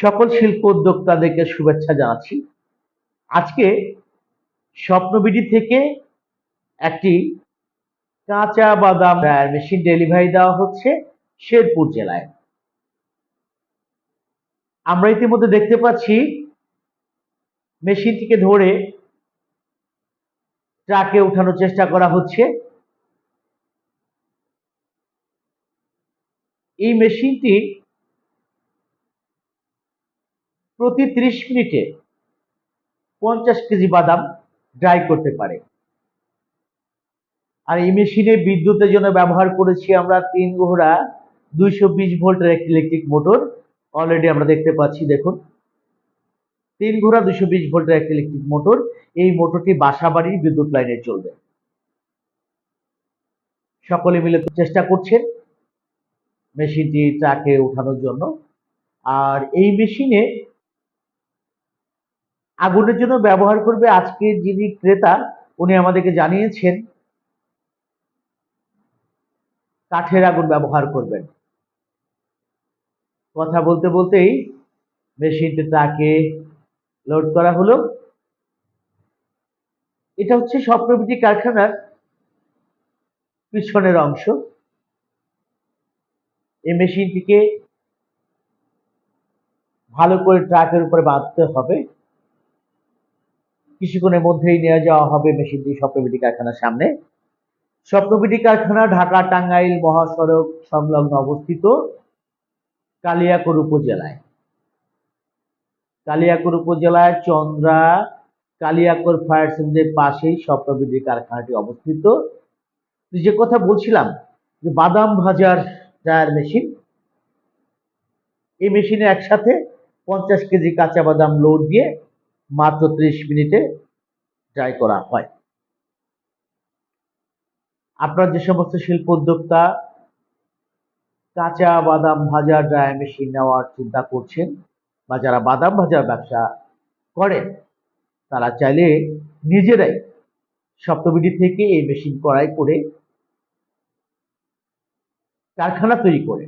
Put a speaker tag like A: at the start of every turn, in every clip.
A: সকল শিল্প উদ্যোক্তাদেরকে শুভেচ্ছা জানাচ্ছি। আজকে স্বপ্নবিডি থেকে একটি কাঁচা বাদাম ড্রায়ার মেশিন ডেলিভারি দেওয়া হচ্ছে শেরপুর জেলায়। আমরা ইতিমধ্যে দেখতে পাচ্ছি মেশিনটিকে ধরে ট্রাকে উঠানোর চেষ্টা করা হচ্ছে। এই মেশিনটি প্রতি ত্রিশ মিনিটে পঞ্চাশ কেজি বাদাম ড্রাই করতে পারে। আর এই মেশিনে বিদ্যুতের জন্য ব্যবহার করেছি আমরা তিন ঘোড়া দুইশো বিশ ভোল্টের একটি ইলেকট্রিক মোটর অলরেডি আমরা দেখতে পাচ্ছি, দেখুন। তিন ঘোড়া দুশো বিশ ভোল্টের একটি ইলেকট্রিক মোটর এই মোটরটি বাসা বাড়ির বিদ্যুৎ লাইনে চলবে। সকলে মিলে চেষ্টা করছেন মেশিনটি ট্রাকে উঠানোর জন্য। আর এই মেশিনে আগুনের জন্য ব্যবহার করবে আজকে যিনি ক্রেতা, উনি আমাদেরকে জানিয়েছেন, কাঠের আগুন ব্যবহার করবেন। কথা বলতে বলতেই মেশিনটি ট্রাকে লোড করা হলো। এটা হচ্ছে স্বপ্নবিটি কারখানার পিছনের অংশ। এই মেশিনটিকে ভালো করে ট্রাকের উপরে বাঁধতে হবে। কিছুক্ষণের মধ্যেই নিয়ে যাওয়া হবে মেশিনটি স্বপ্নবিটি কারখানার সামনে। স্বপ্নবিটি কারখানা ঢাকা, টাঙ্গাইল মহাসড়ক সংলগ্ন অবস্থিত কালিয়াকোর উপজেলায়। কালিয়াকোর উপজেলায় চন্দ্রা কালিয়াকোর ফায়ার স্টেশনের পাশেই স্বপ্নবিটি কারখানাটি অবস্থিত। যে কথা বলছিলাম যে বাদাম ভাজার ড্রায়ার মেশিন, এই মেশিনে একসাথে পঞ্চাশ কেজি কাঁচা বাদাম লোড দিয়ে মাত্র ত্রিশ মিনিটে ড্রাই করা হয়। আপনার যে সমস্ত শিল্প উদ্যোক্তা কাঁচা বাদাম ভাজা ড্রাই মেশিন নেওয়ার চিন্তা করছেন বা যারা বাদাম ভাজার ব্যবসা করেন, তারা চাইলে নিজেরাই সপ্তবিডি থেকে এই মেশিন কড়াই করে কারখানা তৈরি করে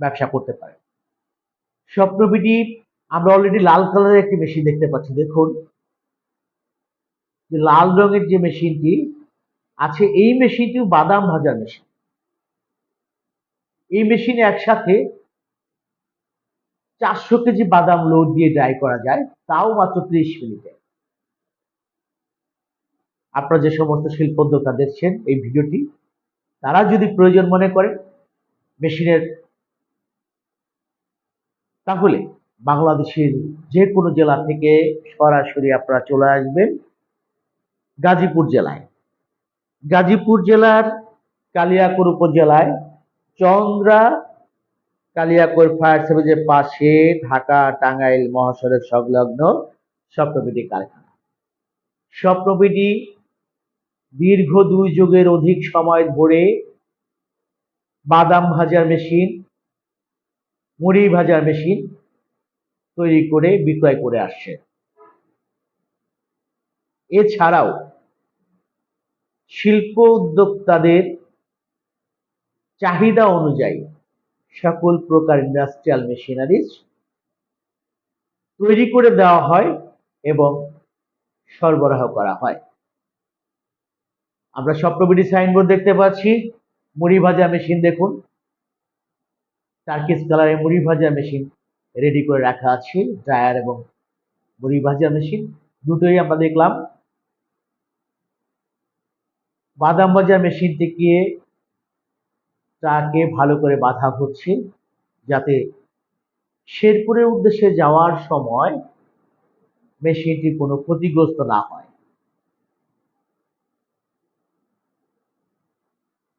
A: ব্যবসা করতে পারে স্বপ্নবিডি আমরা অলরেডি লাল কালারের একটি মেশিন দেখতে পাচ্ছি, দেখুন। যে লাল রঙের যে মেশিনটি আছে এই মেশিনটিও বাদাম ভাজার মেশিন এই মেশিনে একসাথে চারশো কেজি বাদাম লোড দিয়ে ড্রাই করা যায়, তাও মাত্র ত্রিশ মিনিটে। আপনারা যে সমস্ত শিল্পোদ্যোক্তা দেখছেন এই ভিডিওটি, তারা যদি প্রয়োজন মনে করেন মেশিনের তাহলে বাংলাদেশের যে কোনো জেলা থেকে সরাসরি আপনারা চলে আসবেন গাজীপুর জেলায়। গাজীপুর জেলার কালিয়াকোর উপজেলায় চন্দ্রা কালিয়াকোর ফায়ার সার্ভিসের পাশে ঢাকা টাঙ্গাইল মহাসড়ক সংলগ্ন স্বপ্নবিডি কারখানা। স্বপ্নবিডি দীর্ঘ দুই যুগের অধিক সময় ধরে বাদাম ভাজার মেশিন, মুড়ি ভাজার মেশিন তৈরি করে, বিক্রয় করে আসছে। এছাড়াও, শিল্প উদ্যোক্তাদের চাহিদা অনুযায়ী সকল প্রকার ইন্ডাস্ট্রিয়াল মেশিনারিজ তৈরি করে দেওয়া হয় এবং সরবরাহ করা হয়। আমরা স্বপ্নবিডি সাইনবোর্ড দেখতে পাচ্ছি। মুড়ি ভাজা মেশিন দেখুন। টার্কিস কালারের মুড়ি ভাজা মেশিন রেডি করে রাখা আছে ড্রায়ার এবং মুড়ি ভাজা মেশিন দুটোই আমরা দেখলাম। বাদাম ভাজা মেশিনটিকে ট্রাকে ভালো করে বাঁধা হচ্ছে, যাতে শেরপুরের উদ্দেশ্যে যাওয়ার সময় মেশিনটি কোনো ক্ষতিগ্রস্ত না হয়।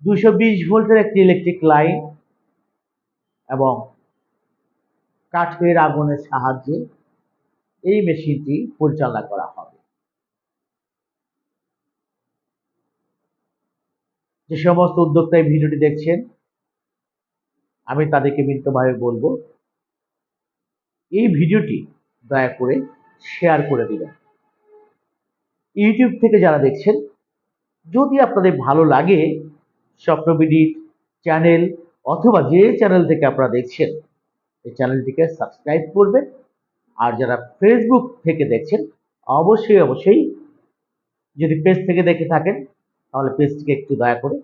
A: দুশো বিশ ভোল্টের একটি ইলেকট্রিক লাইন এবং কাঠের আগুনের সাহায্যে এই মেশিনটি পরিচালনা করা হবে। যে সমস্ত উদ্যোক্তা এই ভিডিওটি দেখছেন, আমি তাদেরকে বিনীতভাবে বলব, এই ভিডিওটি দয়া করে শেয়ার করে দিবেন। ইউটিউব থেকে যারা দেখছেন, যদি আপনাদের ভালো লাগে স্বপ্নবিডির চ্যানেল অথবা যে চ্যানেল থেকে আপনারা দেখছেন এই চ্যানেলটিকে সাবস্ক্রাইব করবেন। আর যারা ফেসবুক থেকে দেখছেন, অবশ্যই অবশ্যই যদি পেজ থেকে দেখে থাকেন, তাহলে পেজটিকে একটু দয়া করে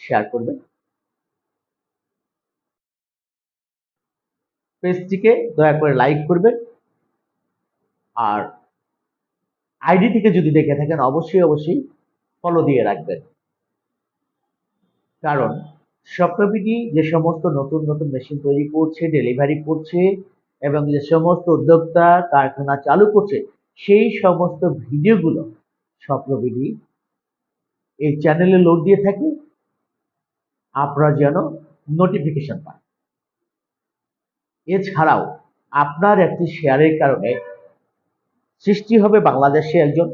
A: শেয়ার করবেন। পেজটিকে দয়া করে লাইক করবেন। আর আইডি থেকে যদি দেখে থাকেন, অবশ্যই অবশ্যই ফলো দিয়ে রাখবেন। কারণ স্বপ্নবিডি যে সমস্ত নতুন নতুন মেশিন তৈরি করছে ডেলিভারি করছে, এবং যে সমস্ত উদ্যোক্তা কারখানা চালু করছে, সেই সমস্ত ভিডিওগুলো স্বপ্নবিডি এই চ্যানেলে লোড দিয়ে থাকে। আপনারা যেন নোটিফিকেশন পান। এছাড়াও আপনার একটি শেয়ারের কারণে সৃষ্টি হবে বাংলাদেশে একজন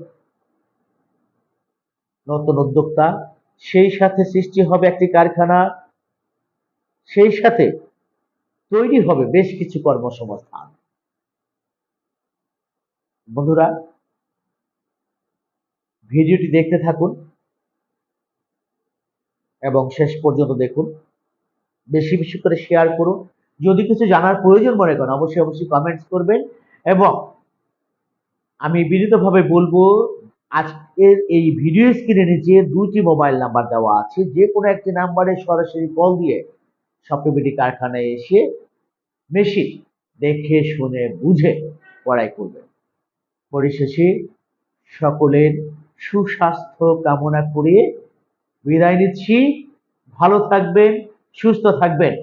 A: নতুন উদ্যোক্তা। সেই সাথে সৃষ্টি হবে একটি কারখানা সেই সাথে তৈরি হবে বেশ কিছু কর্মসংস্থান। বন্ধুরা, ভিডিওটি দেখতে থাকুন এবং শেষ পর্যন্ত দেখুন। বেশি বেশি করে শেয়ার করুন। যদি কিছু জানার প্রয়োজন মনে করেন, অবশ্যই অবশ্যই কমেন্টস করবেন এবং আমি বিনীতভাবে বলব, আজকের এই ভিডিও স্ক্রিনে নিচে দুটি মোবাইল নাম্বার দেওয়া আছে যে কোনো একটি নাম্বারে সরাসরি কল দিয়ে সপ্তবিডি কারখানায় এসে মেশিন দেখে, শুনে, বুঝে পড়াই করবেন পরিশেষে সকলের সুস্বাস্থ্য কামনা করে বিদায় নিচ্ছি। ভালো থাকবেন, সুস্থ থাকবেন।